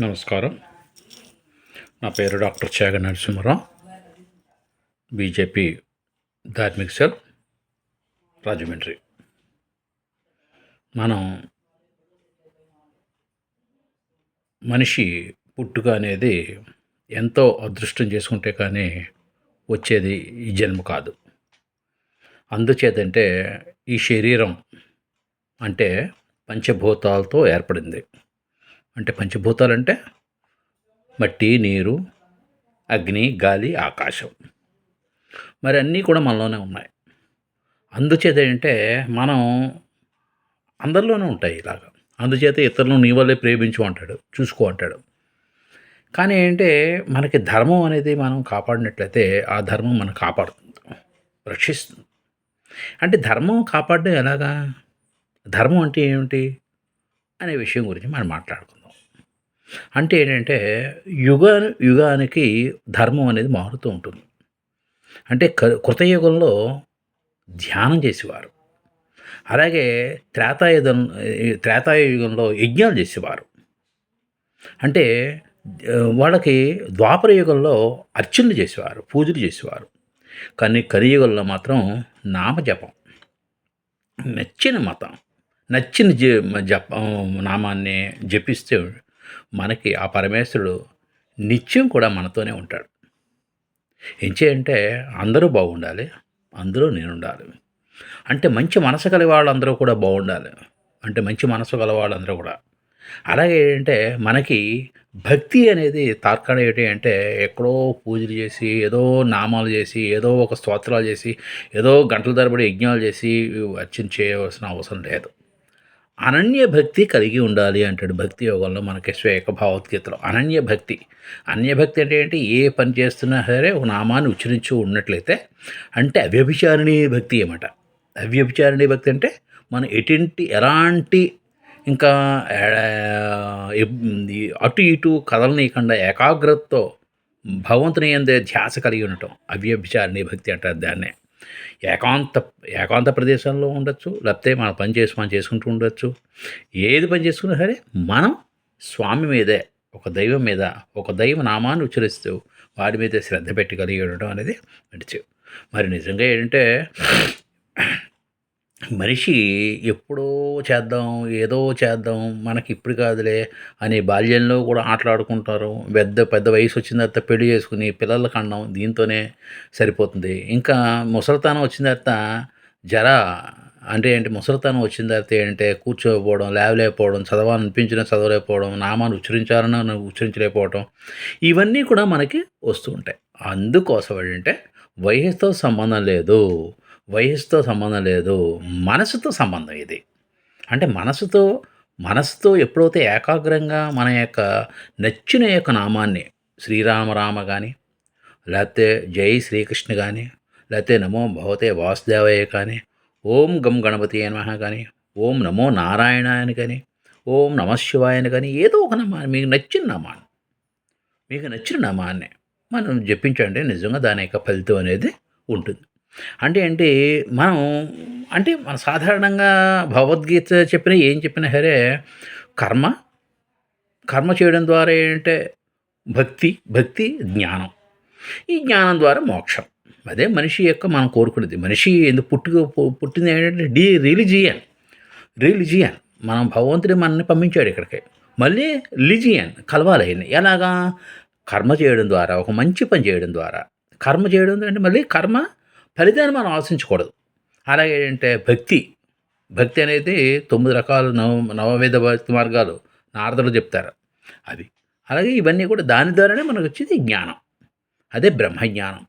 నమస్కారం. నా పేరు డాక్టర్ చేగ నరసింహరావు. బీజేపీ ధార్మిక సెల్ రాజమండ్రి. మనం మనిషి పుట్టుక అనేది ఎంతో అదృష్టం చేసుకుంటే కానీ వచ్చేది ఈ జన్మ కాదు. అందుచేతంటే ఈ శరీరం అంటే పంచభూతాలతో ఏర్పడింది. అంటే పంచభూతాలంటే మట్టి నీరు అగ్ని గాలి ఆకాశం. మరి అన్నీ కూడా మనలోనే ఉన్నాయి. అందుచేత ఏంటంటే మనం అందరిలోనే ఉంటాయి ఇలాగ. అందుచేత ఇతరులను నీ వల్లే ప్రేమించు అంటాడు చూసుకో అంటాడు. కానీ ఏంటంటే మనకి ధర్మం అనేది మనం కాపాడినట్లయితే ఆ ధర్మం మనం కాపాడుతుంది రక్షిస్తుంది. అంటే ధర్మం కాపాడడం ఎలాగా? ధర్మం అంటే ఏమిటి? అనే విషయం గురించి మనం మాట్లాడుకుందాం. అంటే ఏంటంటే యుగ యుగానికి ధర్మం అనేది మారుతూ ఉంటుంది. అంటే క- కృతయుగంలో ధ్యానం చేసేవారు. అలాగే త్రేతాయుధం త్రేతాయుగంలో యజ్ఞాలు చేసేవారు. అంటే వాళ్ళకి ద్వాపర యుగంలో అర్చనలు చేసేవారు పూజలు చేసేవారు. కానీ కలియుగంలో మాత్రం నామజపం. నచ్చిన మతం. నచ్చిన జ జప నామాన్ని జపిస్తే మనకి ఆ పరమేశ్వరుడు నిత్యం కూడా మనతోనే ఉంటాడు. ఎంచేయంటే అందరూ బాగుండాలి అందరూ నేను ఉండాలి అంటే మంచి మనసు కలిగి వాళ్ళందరూ కూడా బాగుండాలి. అంటే మంచి మనసు గల వాళ్ళందరూ కూడా. అలాగే ఏంటంటే మనకి భక్తి అనేది తార్కాణ ఏంటి అంటే ఎక్కడో పూజలు చేసి ఏదో నామాలు చేసి ఏదో ఒక స్తోత్రాలు చేసి ఏదో గంటల తరబడి యజ్ఞాలు చేసి అర్చన చేయవలసిన అవసరం లేదు. అనన్య భక్తి కలిగి ఉండాలి అంటాడు భక్తి యోగంలో మనకి శ్వేక భావోద్గీతలో. అనన్య భక్తి అన్యభక్తి అంటే ఏంటి? ఏ పని చేస్తున్నా సరే ఒక నామాన్ని ఉచ్చరించు ఉన్నట్లయితే అంటే అవ్యభిచారిణీ భక్తి ఏమట అవ్యభిచారిణీ భక్తి అంటే మనం ఎటువంటి ఎలాంటి ఇంకా అటు ఇటు కదలనీయకుండా ఏకాగ్రతతో భగవంతుని ఎందే ధ్యాస కలిగి ఉండటం అవ్యభిచారిణీ భక్తి అంటారు దాన్నే. ఏకాంత ఏకాంత ప్రదేశంలో ఉండొచ్చు లేకపోతే మన పని చేసి మనం చేసుకుంటూ ఉండొచ్చు. ఏది పని చేసుకున్నా సరే మనం స్వామి మీదే ఒక దైవం మీద ఒక దైవ నామాన్ని ఉచ్చరిస్తూ వాడి మీద శ్రద్ధ పెట్టి కలిగి ఉండడం అనేది నడిచు మరి నిజంగా ఏంటంటే మనిషి ఎప్పుడో చేద్దాం ఏదో చేద్దాం మనకి ఇప్పుడు కాదులే అని బాల్యంలో కూడా ఆటలాడుకుంటారు. పెద్ద పెద్ద వయసు వచ్చిన తర్వాత పెళ్ళి చేసుకుని పిల్లల కండం దీంతోనే సరిపోతుంది. ఇంకా ముసలితనం వచ్చిన తర్వాత జర అంటే ఏంటి ముసలితనం వచ్చిన తర్వాత ఏంటంటే కూర్చోకపోవడం లేవలేకపోవడం చదవాలనిపించినా చదవలేకపోవడం నామాన్ని ఉచ్చరించాలని ఉచ్చరించలేకపోవడం ఇవన్నీ కూడా మనకి వస్తూ ఉంటాయి. అందుకోసం ఏంటంటే వయసుతో సంబంధం లేదు. వయసుతో సంబంధం లేదు మనసుతో సంబంధం ఇది. అంటే మనసుతో మనసుతో ఎప్పుడైతే ఏకాగ్రంగా మన యొక్క నచ్చిన యొక్క నామాన్ని శ్రీరామరామ కానీ లేకపోతే జై శ్రీకృష్ణ కానీ లేకపోతే నమో భగవతే వాసుదేవయ్య కానీ ఓం గం గణపతి నమః కానీ ఓం నమో నారాయణాయని కానీ ఓం నమశివాయని కానీ ఏదో ఒక నామాన్ని మీకు నచ్చిన నామాన్ని మీకు నచ్చిన నామాన్ని మనం జపించండి. నిజంగా దాని యొక్క ఫలితం అనేది ఉంటుంది. అంటే ఏంటి మనం అంటే మన సాధారణంగా భగవద్గీత చెప్పినా ఏం చెప్పినా సరే కర్మ కర్మ చేయడం ద్వారా ఏంటంటే భక్తి భక్తి జ్ఞానం. ఈ జ్ఞానం ద్వారా మోక్షం. అదే మనిషి యొక్క మనం కోరుకునేది. మనిషి ఎందుకు పుట్టుక పుట్టింది ఏంటంటే డి రిలిజియన్. రిలిజియన్. మనం భగవంతుడి మనల్ని పంపించాడు ఇక్కడికి. మళ్ళీ లిజియన్ కలవాలి ఎలాగా? కర్మ చేయడం ద్వారా ఒక మంచి పని చేయడం ద్వారా. కర్మ చేయడం అంటే మళ్ళీ కర్మ ఫలితాన్ని మనం ఆశించకూడదు. అలాగే ఏంటంటే భక్తి భక్తి అనేది తొమ్మిది రకాల నవ నవవేద భక్తి మార్గాలు నారదులు చెప్తారు. అవి. అలాగే ఇవన్నీ కూడా దాని ద్వారానే మనకు వచ్చేది జ్ఞానం. అదే బ్రహ్మజ్ఞానం.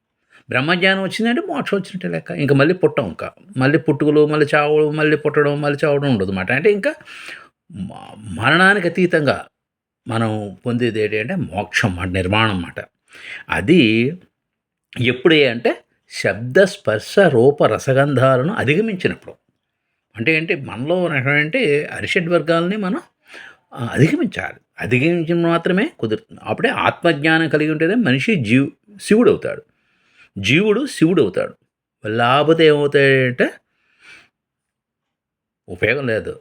బ్రహ్మజ్ఞానం వచ్చిందంటే మోక్షం వచ్చినట్టే లెక్క. ఇంకా మళ్ళీ పుట్టం ఇంకా. మళ్ళీ పుట్టుకలు మళ్ళీ చావడం మళ్ళీ పుట్టడం మళ్ళీ చావడం ఉండదు అన్నమాట. అంటే ఇంకా మరణానికి అతీతంగా మనం పొందేది ఏంటంటే మోక్షం అన్నమాట నిర్మాణం అన్నమాట. అది ఎప్పుడే అంటే శబ్ద స్పర్శ రూప రసగంధాలను అధిగమించినప్పుడు. అంటే ఏంటి? మనలో ఉన్నటువంటి అరిషడ్ వర్గాలని మనం అధిగమించాలి. అధిగమించిన మాత్రమే కుదురుతుంది. అప్పుడే ఆత్మజ్ఞానం కలిగి ఉంటేనే మనిషి జీవ్ శివుడు అవుతాడు జీవుడు శివుడు అవుతాడు లేకపోతే ఏమవుతాడంటే ఉపయోగం లేదు.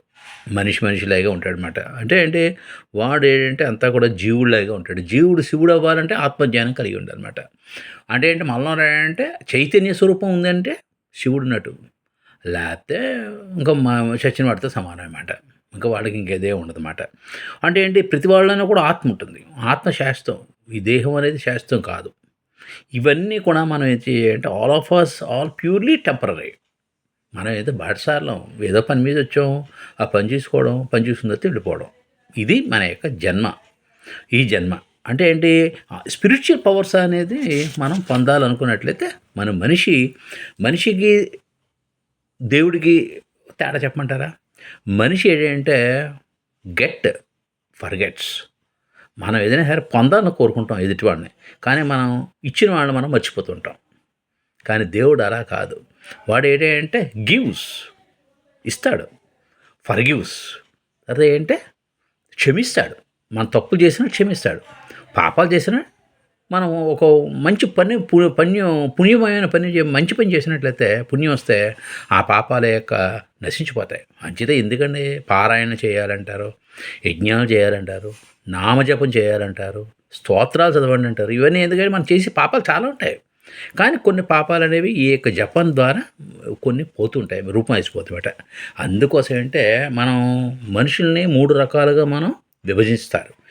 మనిషి మనిషిలాగా ఉంటాడనమాట అంటే అంటే వాడు ఏంటంటే అంతా కూడా జీవుడిలాగా ఉంటాడు. జీవుడు శివుడు అవ్వాలంటే ఆత్మజ్ఞానం కలిగి ఉండాలన్నమాట. అంటే ఏంటి? మనలో అంటే చైతన్య స్వరూపం ఉందంటే శివుడు నటు లేకపోతే ఇంకా మా చచ్చిన వాడితో సమానం అనమాట ఇంకా వాడికి ఇంకేదే ఉండదన్నమాట. అంటే ఏంటి? ప్రతి వాళ్ళలో కూడా ఆత్మ ఉంటుంది. ఆత్మ శాస్త్రం ఈ దేహం అనేది శాస్త్రం కాదు. ఇవన్నీ కూడా మనం ఏం చేయాలంటే all of us all purely temporary మనం ఏదో బాటసార్లం. ఏదో పని మీద వచ్చాం ఆ పని చేసుకోవడం పని చూసుకున్న తర్వాత వెళ్ళిపోవడం. ఇది మన యొక్క జన్మ. ఈ జన్మ. అంటే ఏంటి? స్పిరిచువల్ పవర్స్ అనేది మనం పొందాలనుకున్నట్లయితే మన మనిషి మనిషికి దేవుడికి తేడా చెప్పమంటారా? మనిషి ఏంటంటే గెట్ ఫర్గెట్స్. మనం ఏదైనా సరే పొందాలని కోరుకుంటాం ఎదుటివాడిని. కానీ మనం ఇచ్చిన వాళ్ళని మనం మర్చిపోతుంటాం. కానీ దేవుడు అలా కాదు. వాడు ఏంటంటే గివ్స్ ఇస్తాడు. ఫర్గివ్స్ అదే ఏంటంటే క్షమిస్తాడు. మన తప్పులు చేసినా క్షమిస్తాడు. పాపాలు చేసినా మనం ఒక మంచి పని పుణ్య పుణ్యం పుణ్యమైన పని చే- మంచి పని చేసినట్లయితే పుణ్యం వస్తే ఆ పాపాల యొక్క నశించిపోతాయి. మంచిదే ఎందుకండి? పారాయణ చేయాలంటారు యజ్ఞాలు చేయాలంటారు నామజపం చేయాలంటారు స్తోత్రాలు చదవండి అంటారు. ఇవన్నీ ఎందుకంటే మనం చేసే పాపాలు చాలా ఉంటాయి. కానీ కొన్ని పాపాలు అనేవి ఈ యొక్క జపం ద్వారా కొన్ని పోతుంటాయి రూపాయిసిపోతుంట అందుకోసం అంటే మనం మనుషుల్ని మూడు రకాలుగా మనం విభజిస్తారు.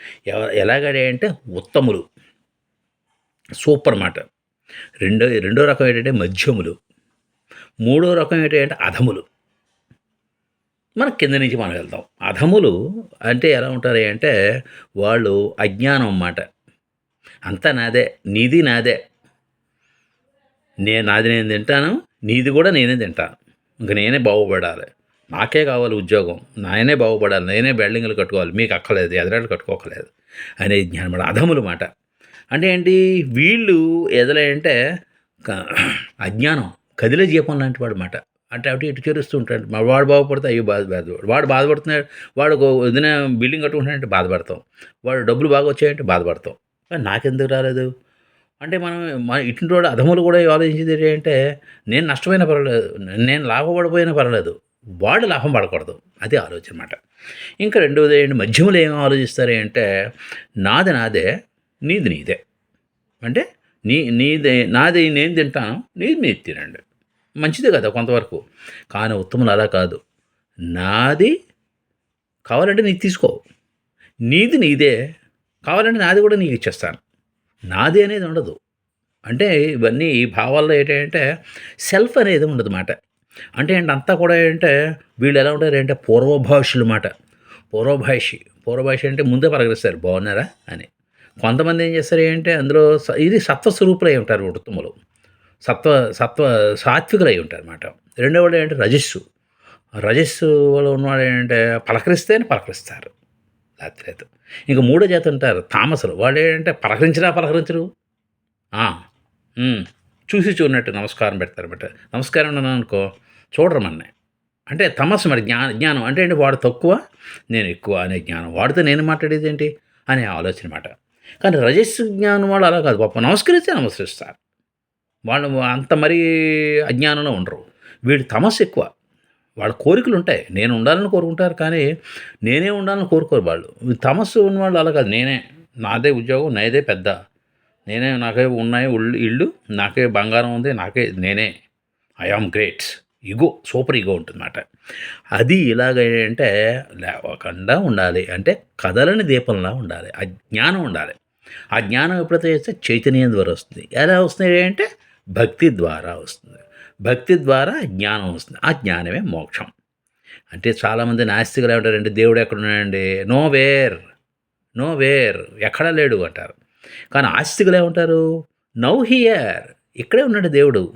ఎలాగడే అంటే ఉత్తములు సూపర్ మాట. రెండో రెండో రకం ఏంటంటే మధ్యములు. మూడో రకం ఏంటంటే అధములు. మన కింద నుంచి మనం వెళ్తాం. అధములు అంటే ఎలా ఉంటారు అంటే వాళ్ళు అజ్ఞానం అన్నమాట. అంతా నాదే నీది నాదే. నేను నాది నేను తింటాను నీది కూడా నేనే తింటాను. ఇంక నేనే బాగుపడాలి. నాకే కావాలి ఉద్యోగం. నాయనే బాగుపడాలి. నేనే బిల్డింగ్లు కట్టుకోవాలి. మీకు అక్కలేదు ఎదరాలు కట్టుకోకలేదు అనే జ్ఞానం అధములు మాట. అంటే ఏంటి? వీళ్ళు ఎదలంటే అజ్ఞానం కదిలే జీపం లాంటి వాడు మాట. అంటే అటు ఇటు చేరుస్తూ ఉంటాడు. వాడు బాగుపడితే అయ్యో బాధ బాధపడు వాడు. బాధపడుతున్నాడు వాడు ఒక వదిన బిల్డింగ్ కట్టుకుంటాడంటే బాధపడతాం. వాడు డబ్బులు బాగా వచ్చాయంటే బాధపడతాం. నాకెందుకు రాలేదు? అంటే మనం మన ఇటువంటి వాడు అధములు కూడా ఆలోచించేది ఏంటంటే నేను నష్టమైన పర్వాలేదు నేను లాభపడిపోయినా పర్వాలేదు వాడు లాభం పడకూడదు. అది ఆలోచన అనమాట ఇంకా రెండవది ఏంటి మధ్యములు ఏం ఆలోచిస్తారు అంటే నాది నాదే నీది నీదే. అంటే నీ నీదే నాది నేను తింటాను నీది నీది తినండి. మంచిదే కదా కొంతవరకు. కానీ ఉత్తములు అలా కాదు. నాది కావాలంటే నీకు తీసుకో. నీది నీదే కావాలంటే నాది కూడా నీకు ఇచ్చేస్తాను. నాది అనేది ఉండదు. అంటే ఇవన్నీ ఈ భావాల్లో ఏంటంటే సెల్ఫ్ అనేది ఉండదు మాట. అంటే ఏంటి అంతా కూడా ఏంటంటే వీళ్ళు ఎలా ఉంటారు అంటే పూర్వభాషులు మాట. పూర్వభాషి పూర్వభాష అంటే ముందే పలకరిస్తారు బాగున్నారా అని. కొంతమంది ఏం చేస్తారు ఏంటంటే అందులో స- ఇది సత్వస్వరూపులై ఉంటారు ఉత్తములు సత్వ సత్వ సాత్వికులై ఉంటారు అనమాట రెండవది ఏంటంటే రజస్సు. రజస్సు వాళ్ళు ఉన్నవాడు ఏంటంటే పలకరిస్తేనే పలకరిస్తారు. లేకపోతే ఇంకా మూడో జాతి ఉంటారు తామసులు వాళ్ళు ఏంటంటే పలకరించినా పలకరించరు. చూసి చూడనట్టు నమస్కారం పెడతారు బట్ నమస్కారం అనుకో చూడరు మన్నే. అంటే తమస్సు మరి జ్ఞా జ్ఞానం అంటే ఏంటి? వాడు తక్కువ నేను ఎక్కువ అనే జ్ఞానం. వాడితో నేను మాట్లాడేది ఏంటి? అనే ఆలోచన మాట కానీ రజస్సు జ్ఞానం వాళ్ళు అలా కాదు. పాప నమస్కరిస్తే నమస్కరిస్తారు. వాళ్ళు అంత మరీ అజ్ఞానంలో ఉండరు. వీడు తమస్సు ఎక్కువ. వాళ్ళ కోరికలు ఉంటాయి. నేను ఉండాలని కోరుకుంటారు కానీ నేనే ఉండాలని కోరుకోరు వాళ్ళు. తమస్సు ఉన్నవాళ్ళు అలా కాదు. నేనే నాదే ఉద్యోగం నాదే పెద్ద. నేనే నాకే ఉన్నాయి ఇళ్ళు నాకే బంగారం ఉంది నాకే నేనే. I am great. Ego super ego ఉంటుందన్నమాట. అది ఇలాగంటే లేవకుండా ఉండాలి. అంటే కదలని దీపంలా ఉండాలి. ఆ జ్ఞానం ఉండాలి. ఆ జ్ఞానం ఎప్పుడైతే చేస్తే చైతన్యం ద్వారా వస్తుంది. ఎలా వస్తుంది అంటే భక్తి ద్వారా వస్తుంది. భక్తి ద్వారా జ్ఞానం వస్తుంది. ఆ జ్ఞానమే మోక్షం. అంటే చాలామంది నాస్తికులు ఏమంటారంటే దేవుడు ఎక్కడున్నాడండి? నో వేర్ నో వేర్ ఎక్కడా లేడు అంటారు. కానీ ఆస్తికులు ఏమంటారు? నౌ హియర్ ఇక్కడే ఉన్నాడు దేవుడు.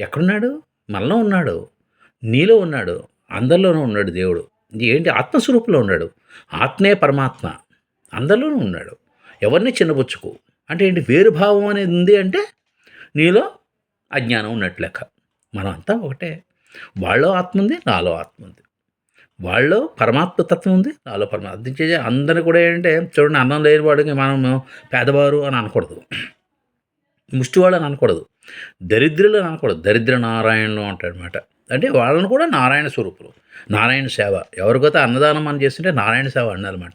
ఎక్కడున్నాడు? మనలో ఉన్నాడు. నీలో ఉన్నాడు. అందరిలోనూ ఉన్నాడు దేవుడు. ఏంటి? ఆత్మస్వరూపంలో ఉన్నాడు. ఆత్మే పరమాత్మ. అందరిలోనూ ఉన్నాడు. ఎవరిని చిన్నబుచ్చుకు అంటే ఏంటి? వేరుభావం అనేది ఉంది అంటే నీలో అజ్ఞానం ఉన్నట్టు లెక్క. మనం అంతా ఒకటే. వాళ్ళలో ఆత్మ ఉంది నాలో ఆత్మ ఉంది. వాళ్ళలో పరమాత్మ తత్వం ఉంది నాలో పరమాత్మ చేసే అందరూ కూడా ఏంటంటే చూడండి అన్నం లేని వాడికి మనం పేదవారు అని అనకూడదు. ముష్టివాడు అని అనకూడదు. దరిద్రులు అని అనకూడదు. దరిద్ర నారాయణులు అంటాడనమాట అంటే వాళ్ళని కూడా నారాయణ స్వరూపులు. నారాయణ సేవ. ఎవరికైతే అన్నదానం మనం చేస్తుంటే నారాయణ సేవ అన్నమాట.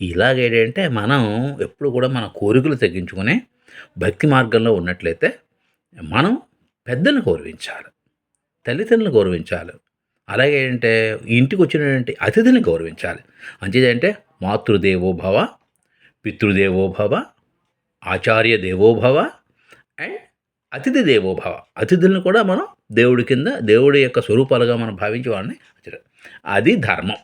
ఇలాగేంటంటే మనం ఎప్పుడు కూడా మన కోరికలు తగ్గించుకుని భక్తి మార్గంలో ఉన్నట్లయితే మనం పెద్దలను గౌరవించాలి తల్లిదండ్రులను గౌరవించాలి. అలాగే ఏంటంటే ఇంటికి వచ్చినటువంటి అతిథిని గౌరవించాలి. అంచేదంటే మాతృదేవోభవ పితృదేవోభవ ఆచార్య దేవోభవ అండ్ అతిథి దేవోభవ అతిథులను కూడా మనం దేవుడి కింద దేవుడి యొక్క స్వరూపాలుగా మనం భావించి వాడిని అది ధర్మం.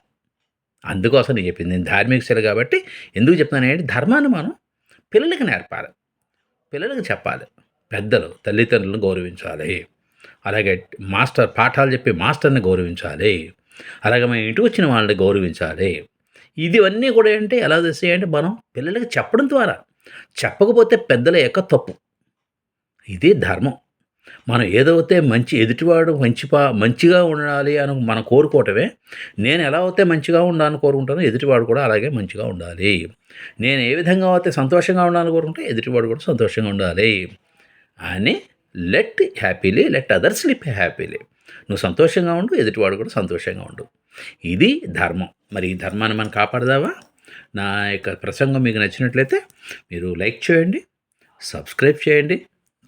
అందుకోసం నేను చెప్పింది నేను ధార్మిక శిల కాబట్టి ఎందుకు చెప్తున్నాను ఏంటి ధర్మాన్ని మనం పిల్లలకి నేర్పాలి. పిల్లలకు చెప్పాలి. పెద్దలు తల్లిదండ్రులను గౌరవించాలి. అలాగే మాస్టర్ పాఠాలు చెప్పే మాస్టర్ని గౌరవించాలి. అలాగే మన ఇంటికి వచ్చిన వాళ్ళని గౌరవించాలి. ఇవన్నీ కూడా ఏంటి ఎలా చేసేయంటే మనం పిల్లలకి చెప్పడం ద్వారా చెప్పకపోతే పెద్దల యొక్క తప్పు. ఇది ధర్మం. మనం ఏదైతే మంచి ఎదుటివాడు మంచి పా మంచిగా ఉండాలి అని మనం కోరుకోవటమే నేను ఎలా అయితే మంచిగా ఉండాలని కోరుకుంటానో ఎదుటివాడు కూడా అలాగే మంచిగా ఉండాలి. నేను ఏ విధంగా అయితే సంతోషంగా ఉండాలని కోరుకుంటే ఎదుటివాడు కూడా సంతోషంగా ఉండాలి. అని let happily let others live happily. నువ్వు సంతోషంగా ఉండు ఎదుటివాడు కూడా సంతోషంగా ఉండు. ఇది ధర్మం. మరి ఈ ధర్మాన్ని మనం కాపాడదావా నా యొక్క ప్రసంగం మీకు నచ్చినట్లయితే మీరు లైక్ చేయండి సబ్స్క్రైబ్ చేయండి.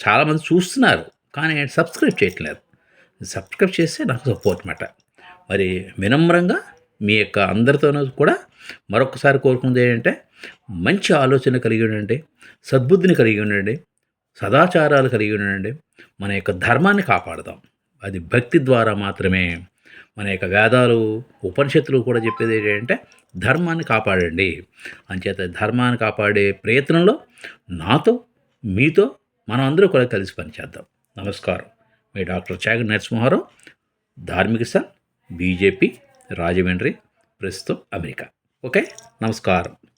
చాలామంది చూస్తున్నారు కానీ సబ్స్క్రైబ్ చేయట్లేదు. సబ్స్క్రైబ్ చేస్తే నాకు సపోర్ట్ మాట. మరి వినమ్రంగా మీ యొక్క అందరితోనూ కూడా మరొకసారి కోరుకుంది ఏంటంటే మంచి ఆలోచన కలిగి ఉండండి సద్బుద్ధిని కలిగి ఉండండి. సదాచారాలు కలిగి ఉండండి. మన యొక్క ధర్మాన్ని కాపాడదాం. అది భక్తి ద్వారా మాత్రమే. మన యొక్క వేదాలు ఉపనిషత్తులు కూడా చెప్పేది ఏంటంటే ధర్మాన్ని కాపాడండి. అంచేత ధర్మాన్ని కాపాడే ప్రయత్నంలో నాతో మీతో మనం అందరూ కూడా కలిసి పనిచేద్దాం. నమస్కారం. మీ డాక్టర్ చాగ నరసింహారావు ధార్మిక సన్ బీజేపీ రాజమండ్రి ప్రస్తుతం అమెరికా. ఓకే? నమస్కారం.